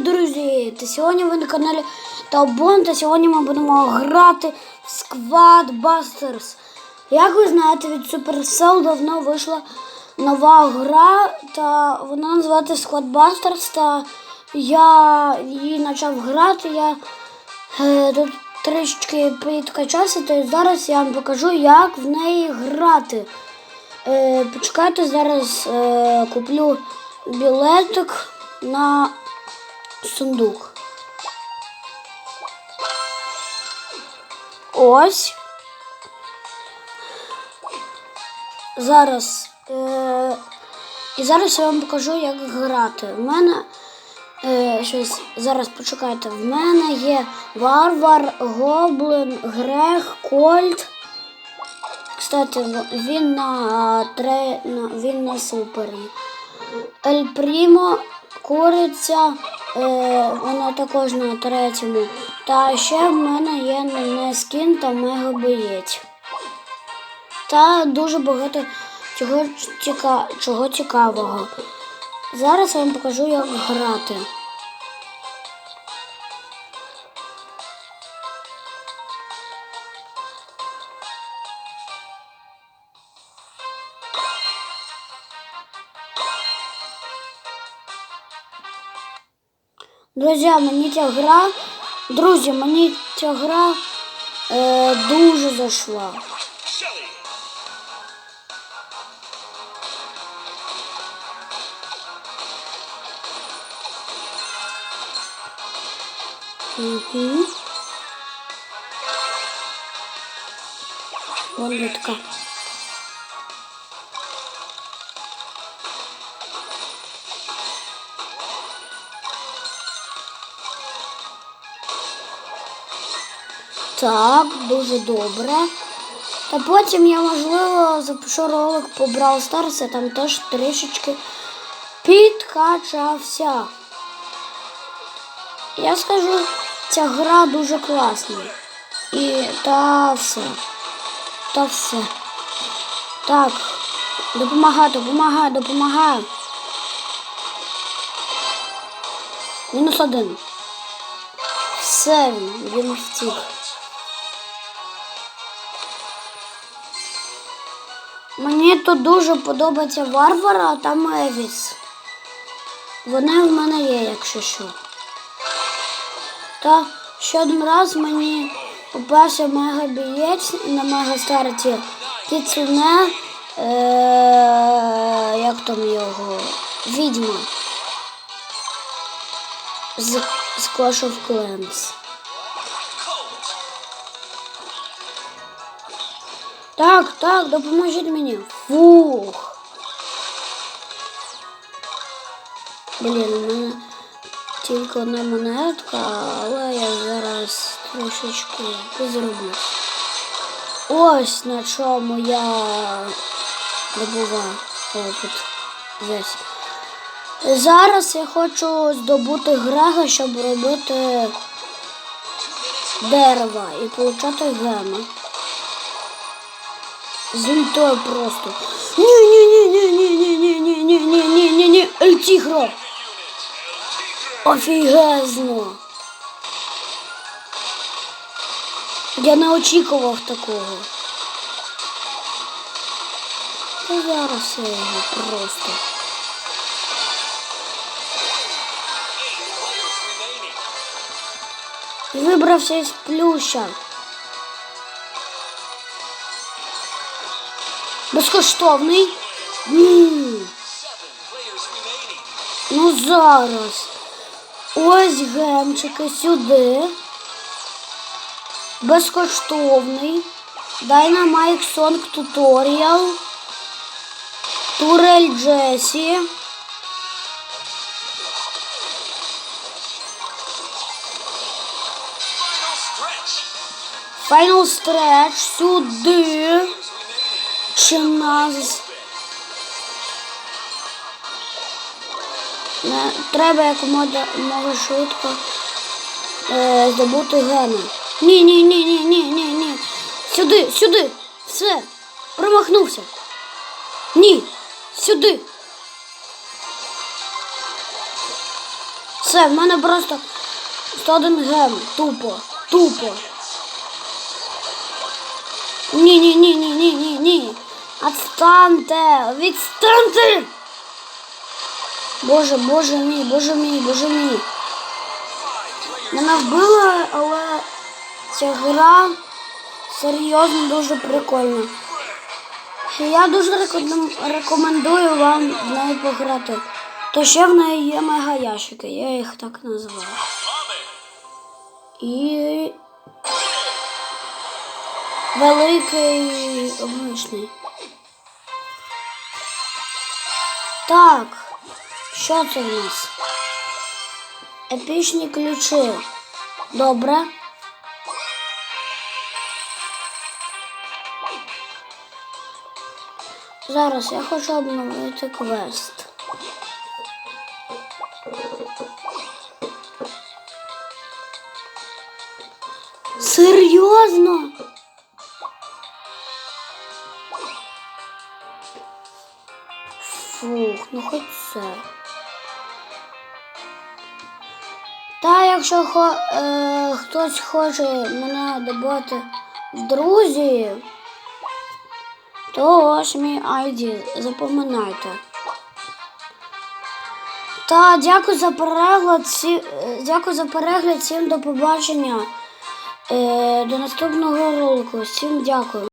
друзі! Та сьогодні ви на каналі Талбон, та сьогодні ми будемо грати в Squad Busters. Як ви знаєте, від Supercell давно вийшла нова гра, та вона називається Squad Busters, та я її почав грати, я е, тут трішечки підкачався, то зараз я вам покажу, як в неї грати. Е, почекайте, зараз е, куплю білетик на сундук. Ось. Зараз. Е, і зараз я вам покажу, як грати. В мене е, щось зараз почекайте. В мене є варвар, гоблин, грех, кольт. Кстати, він на тре, він на супері. Ель Прімо, куриця, е, вона також на третьому. Та ще в мене є не скін та мега боєць. Та дуже багато чого, чого цікавого. Зараз я вам покажу, як грати. Друзі, мені ця гра, друзі, мені ця гра е, дуже зайшла. Угу. Валютка. Так, дуже добре. Та потім я, можливо, запишу ролик по Brawl Stars, я там теж трішечки підкачався. Я скажу, ця гра дуже класна. І та все. Та все. Так. Допомагай, допомагай, допомагай. Мінус один. Все, він, втік. Мені тут дуже подобається Варвара та Мевіс. Вони в мене є, якщо що. Та ще один раз мені попався мега бієць на мега старті е, як там його, відьма з, з Clash of Clans. Так, так, допоможіть мені. Фух. Блін, у мене тільки одна монетка, але я зараз трошечки зроблю. Ось на чому я добуваю опит весь. Зараз я хочу здобути Грега, щоб робити дерева і отримати геми. З ультою просто. Ні-ні-ні-ні-ні-ні-ні-ні-ні-ні-ні-ні. Ель Тігро. Офігезно. Я не очікував такого. Та зараз його просто. Вибрався із плюща. Безкоштовний. Remaining. Ну зараз. Ось гемчики сюди. Безкоштовний. Dynamite Song Tutorial. Турель Джесі. Final Stretch сюди. Нас. Треба якомога мога швидко е, здобути гени. Ні, ні, ні, ні, ні, ні, ні. Сюди, сюди. Все. Промахнувся. Ні. Сюди. Все, в мене просто 101 гем. Тупо. Тупо. Ні, ні, ні, ні, ні, ні, ні. Отстаньте! Відстаньте! Боже, боже мій, боже мій, боже мій. Мене вбили, але ця гра серйозно дуже прикольна. Я дуже рекомендую вам в неї пограти. То ще в неї є мегаящики, я їх так називаю. І великий обичний. Так, що це в нас? Епічні ключі. Добре. Зараз я хочу обновити квест. Серйозно? Ну хоч це. Та якщо хо, е, хтось хоче мене добути в друзі, то ось мій ID, запам'ятайте. Та дякую за перегляд. Всі, е, дякую за перегляд, всім до побачення. Е, до наступного ролику. Всім дякую.